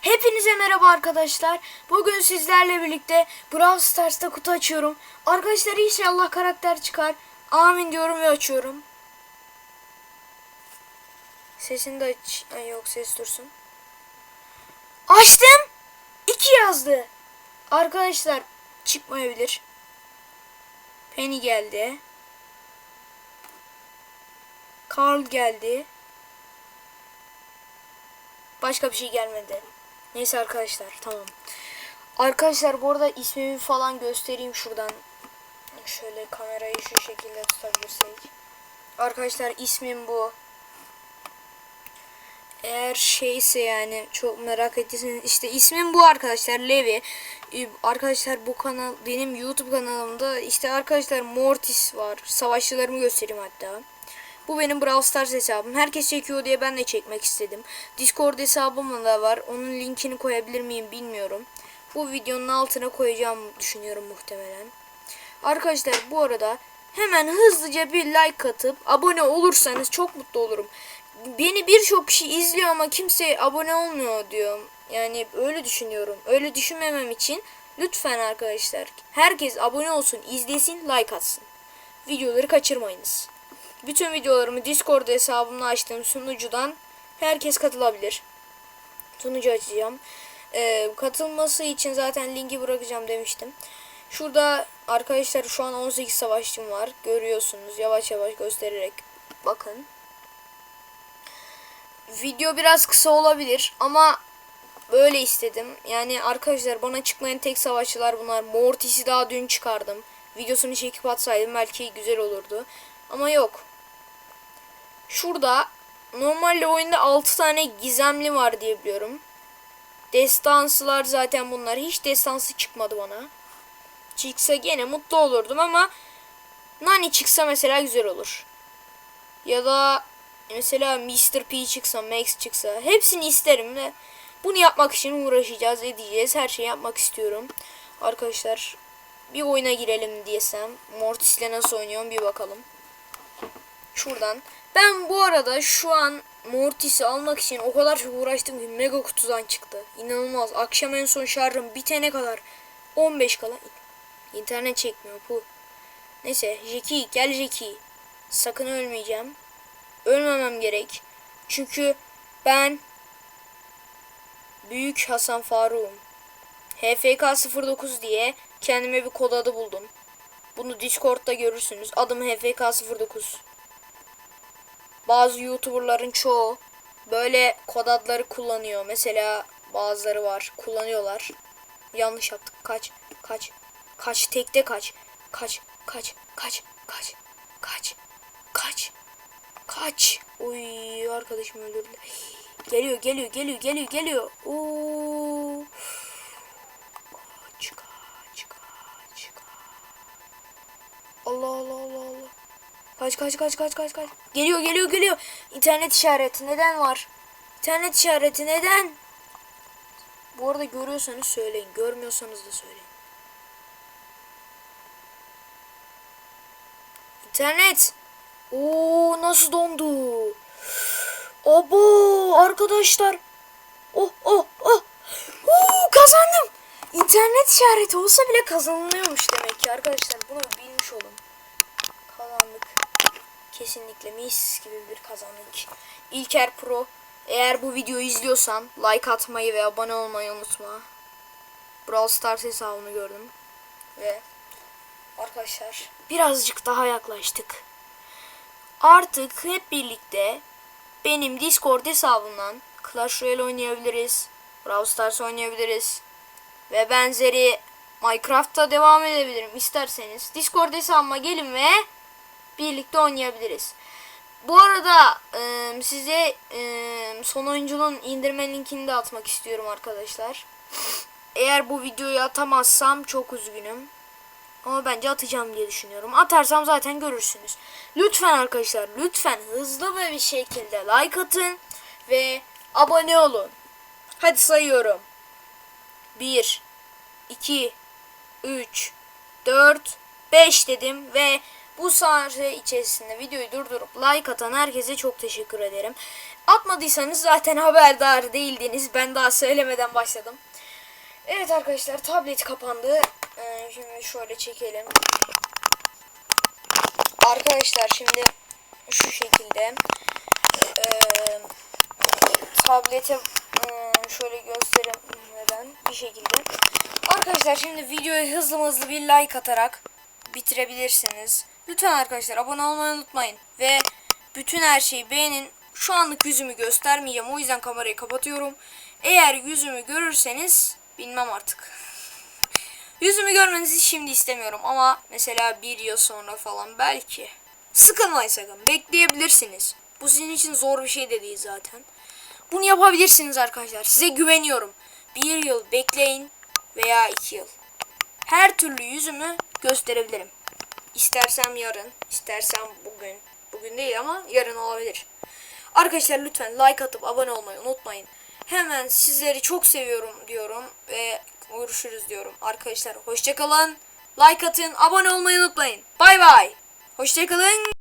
Hepinize merhaba arkadaşlar. Bugün sizlerle birlikte Brawl Stars'ta kutu açıyorum. Arkadaşlar inşallah karakter çıkar. Amin diyorum ve açıyorum. Sesini de aç. Ay yok ses dursun. Açtım. 2 yazdı. Arkadaşlar çıkmayabilir. Penny geldi. Carl geldi. Başka bir şey gelmedi. Neyse arkadaşlar tamam. Arkadaşlar bu arada ismimi falan göstereyim şuradan. Şöyle kamerayı şu şekilde tutabilirsek. Arkadaşlar ismim bu. Eğer şeyse yani çok merak ettiyseniz işte ismim bu arkadaşlar Levi. Ee, Arkadaşlar bu kanal benim YouTube kanalımda işte arkadaşlar Mortis var. Savaşçılarımı göstereyim hatta. Bu benim Brawl Stars hesabım. Herkes çekiyor diye ben de çekmek istedim. Discord hesabım da var. Onun linkini koyabilir miyim bilmiyorum. Bu videonun altına koyacağım düşünüyorum muhtemelen. Arkadaşlar bu arada hemen hızlıca bir like atıp abone olursanız çok mutlu olurum. Beni birçok kişi izliyor ama kimse abone olmuyor diyor. Yani öyle düşünüyorum. Öyle düşünmemem için lütfen arkadaşlar herkes abone olsun, izlesin, like atsın. Videoları kaçırmayınız. Bütün videolarımı Discord hesabımla açtığım sunucudan herkes katılabilir. Sunucu açacağım. Ee, katılması için zaten linki bırakacağım demiştim. Şurada arkadaşlar şu an 18 savaşçım var. Görüyorsunuz yavaş yavaş göstererek bakın. Video biraz kısa olabilir ama böyle istedim. Yani arkadaşlar bana çıkmayan tek savaşçılar bunlar. Mortis'i daha dün çıkardım. Videosunu çekip atsaydım belki güzel olurdu. Ama yok. Şurada normalde oyunda 6 tane gizemli var diye biliyorum. Destansılar zaten bunlar. Hiç destansı çıkmadı bana. Çıksa gene mutlu olurdum ama Nani çıksa mesela güzel olur. Ya da mesela Mr. P çıksa, Max çıksa. Hepsini isterim de bunu yapmak için uğraşacağız, edeceğiz. Her şeyi yapmak istiyorum. Arkadaşlar bir oyuna girelim diyesem. Mortis'le nasıl oynuyorum bir bakalım. Şuradan. Ben bu arada şu an Mortis'i almak için o kadar çok uğraştım ki mega kutudan çıktı. İnanılmaz. Akşam en son şarjım bitene kadar 15 kala internet çekmiyor bu. Neyse Jackie gel Jackie. Sakın ölmeyeceğim. Ölmemem gerek. Çünkü ben Büyük Hasan Faruk'um. HFK 09 diye kendime bir kod adı buldum. Bunu Discord'da görürsünüz. Adım HFK 09 bazı YouTuber'ların çoğu böyle kod adları kullanıyor. Mesela bazıları var kullanıyorlar. Yanlış yaptık. Kaç, kaç, kaç, tekte kaç, kaç, kaç, kaç, kaç, kaç, kaç, kaç. Oy arkadaşım öldürdü. Geliyor, geliyor, geliyor, geliyor, geliyor. Oo. Kaç, kaç, kaç, kaç. Allah Allah. Kaç kaç kaç kaç kaç kaç. Geliyor geliyor geliyor. İnternet işareti neden var? İnternet işareti neden? Bu arada görüyorsanız söyleyin. Görmüyorsanız da söyleyin. İnternet. Oo nasıl dondu? Abo arkadaşlar. Oh oh oh. Oo kazandım. İnternet işareti olsa bile kazanılıyormuş demek ki arkadaşlar. Bunu bilmiş olun kazandık. Kesinlikle mis gibi bir kazandık. İlker Pro eğer bu videoyu izliyorsan like atmayı ve abone olmayı unutma. Brawl Stars hesabını gördüm. Ve arkadaşlar birazcık daha yaklaştık. Artık hep birlikte benim Discord hesabından Clash Royale oynayabiliriz. Brawl Stars oynayabiliriz. Ve benzeri Minecraft'ta devam edebilirim isterseniz. Discord hesabıma gelin ve birlikte oynayabiliriz. Bu arada e, size e, son oyuncunun indirme linkini de atmak istiyorum arkadaşlar. Eğer bu videoyu atamazsam çok üzgünüm. Ama bence atacağım diye düşünüyorum. Atarsam zaten görürsünüz. Lütfen arkadaşlar lütfen hızlı ve bir şekilde like atın ve abone olun. Hadi sayıyorum. 1 2 3 4 5 dedim ve Bu sahne içerisinde videoyu durdurup like atan herkese çok teşekkür ederim. Atmadıysanız zaten haberdar değildiniz. Ben daha söylemeden başladım. Evet arkadaşlar tablet kapandı. Ee, şimdi şöyle çekelim. Arkadaşlar şimdi şu şekilde eee tablete eee, şöyle göstereyim neden bir şekilde. Arkadaşlar şimdi videoyu hızlı hızlı bir like atarak bitirebilirsiniz. Lütfen arkadaşlar abone olmayı unutmayın ve bütün her şeyi beğenin. Şu anlık yüzümü göstermeyeceğim o yüzden kamerayı kapatıyorum. Eğer yüzümü görürseniz bilmem artık. Yüzümü görmenizi şimdi istemiyorum ama mesela bir yıl sonra falan belki. Sıkılmayın sakın. Bekleyebilirsiniz. Bu sizin için zor bir şey de değil zaten. Bunu yapabilirsiniz arkadaşlar. Size güveniyorum. Bir yıl bekleyin veya iki yıl. Her türlü yüzümü gösterebilirim. İstersem yarın, istersem bugün. Bugün değil ama yarın olabilir. Arkadaşlar lütfen like atıp abone olmayı unutmayın. Hemen sizleri çok seviyorum diyorum ve görüşürüz diyorum. Arkadaşlar hoşçakalın. Like atın, abone olmayı unutmayın. Bay bay. Hoşçakalın.